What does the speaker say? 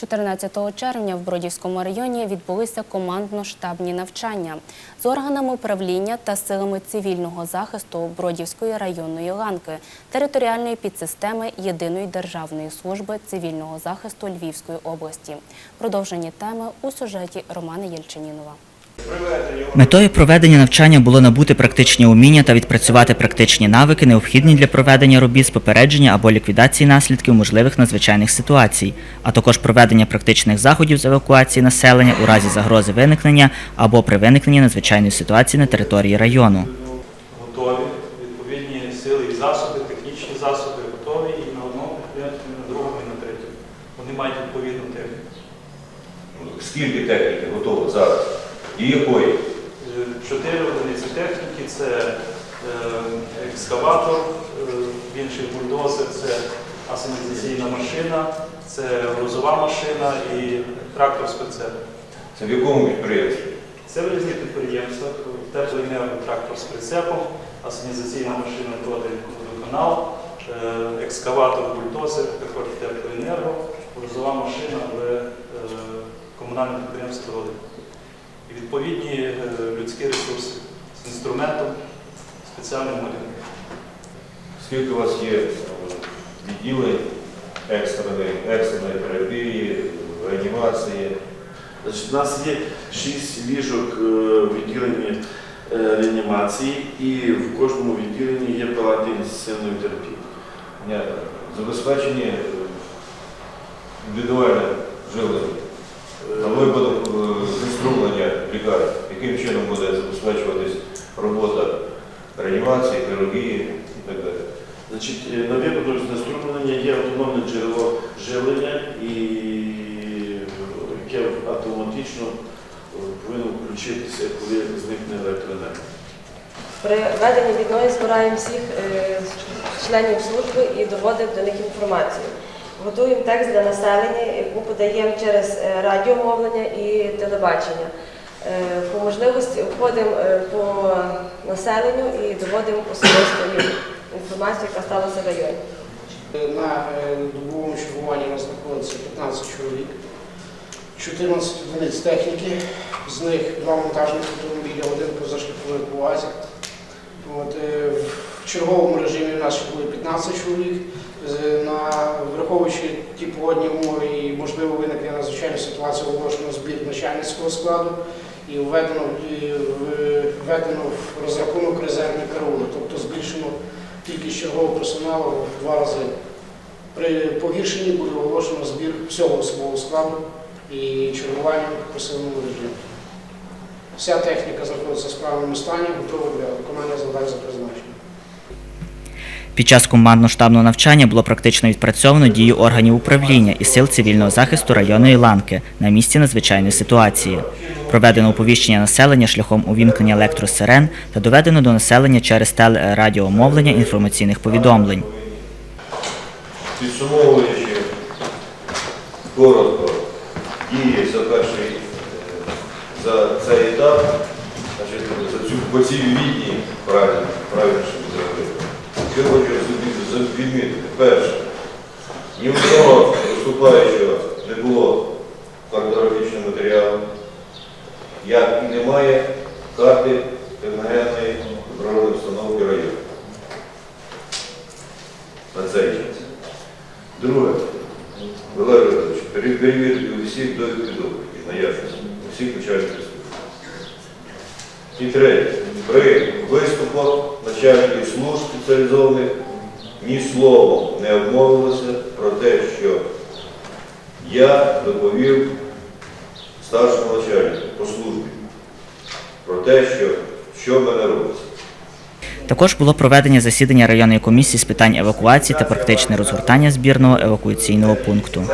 14 червня в Бродівському районі відбулися командно-штабні навчання з органами управління та силами цивільного захисту Бродівської районної ланки, територіальної підсистеми Єдиної державної служби цивільного захисту Львівської області. Продовжені теми у сюжеті Романа Єльчинінова. Метою проведення навчання було набути практичні уміння та відпрацювати практичні навики, необхідні для проведення робіт з попередження або ліквідації наслідків можливих надзвичайних ситуацій, а також проведення практичних заходів з евакуації населення у разі загрози виникнення або при виникненні надзвичайної ситуації на території району. готові, відповідні сили і засоби, технічні засоби готові і на одному підприємстві, і на другому, і на третьому. Вони мають відповідну техніку. Скільки техніки готово зараз? Якої? Чотири одиниці техніки це е, екскаватор, е, інший бульдозер, це асенізаційна машина, це грузова машина і трактор з прицепом. Це в якому підприємстві? Це виїзні підприємства, теплоенерго трактор з прицепом, асенізаційна машина водоканал, е, екскаватор бульдозер, також теплоенерго, грузова машина в комунальне підприємство води. І відповідні е, людські ресурси з інструментом, спеціальним одягом. Скільки у вас є е, відділень екстреної, екстреної терапії, реанімації? Значить, у нас є шість ліжок е, в відділенні е, реанімації і в кожному відділенні є палати інтенсивної терапії. Забезпечені індивідуальне живлення. На випадок знеструмлення лікарні, яким чином буде забезпечуватись робота реанімації, хірургії і так далі. Значить, е, на випадок знеструмлення є автономне джерело живлення, і, яке автоматично е, повинно включитися, коли зникне електроенергія. При веденні війною збираємо всіх е, членів служби і доводимо до них інформацію. Готуємо текст для населення, яку подаємо через е, радіомовлення і телебачення. Е, По можливості входимо е, по населенню і доводимо особисто інформацію, яка сталася в районі. На добовому чергуванні у нас знаходиться 15 чоловік, 14 одиниць техніки, з них два монтажних автомобілі, один позашляховий УАЗі. Е, в черговому режимі у нас ще було 15 чоловік. Враховуючи ті погодні умови і можливо виникнення надзвичайної ситуації, оголошено збір начальницького складу і введено, введено в розрахунок резервні караули, тобто збільшено кількість чергового персоналу в два рази. При погіршенні буде оголошено збір всього особового складу і чергування в посиленому режимі. Вся техніка знаходиться в справному стані, готова для виконання завдань за призначенням. Під час командно-штабного навчання було практично відпрацьовано дію органів управління і сил цивільного захисту районної ланки на місці надзвичайної ситуації. Проведено оповіщення населення шляхом увімкнення електросирен та доведено до населення через телерадіомовлення інформаційних повідомлень. Підсумовуючи коротко дії за перший е, за цей етап, за цю по цій війні, правильно, правильно. Що хочу відмітити? Перше, ні в одного виступаючого не було картографічного матеріалу, як і немає карти техногенної природної установки району. На цей час. Друге, Валерій Валерійович, пере- перевірки усіх довідки допитів на якість, усіх начальників служб. І третє, при виступах начальників служб спеціалізованих ні словом не обмовилося про те, що я доповів старшому начальнику по службі про те, що, що мене робиться. Також було проведення засідання районної комісії з питань евакуації та практичне розгортання збірного евакуаційного пункту.